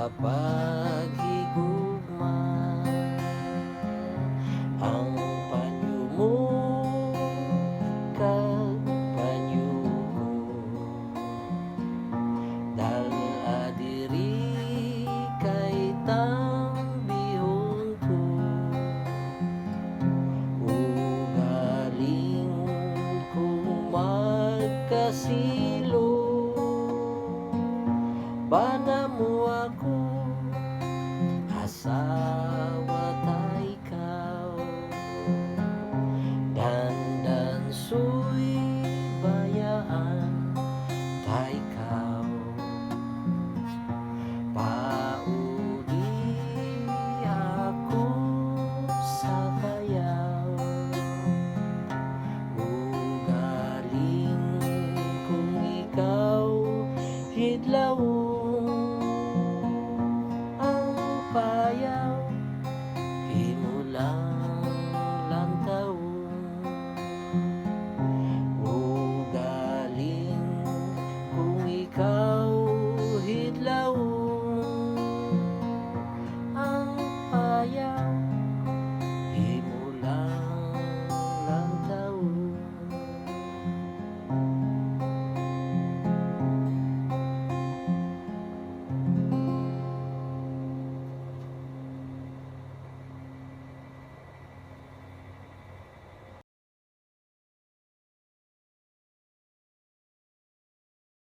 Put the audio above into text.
kapag higugma ang panyo mo kag panyo ko dal adiri kay tambihon ko ugaling kung magkasilo Bana low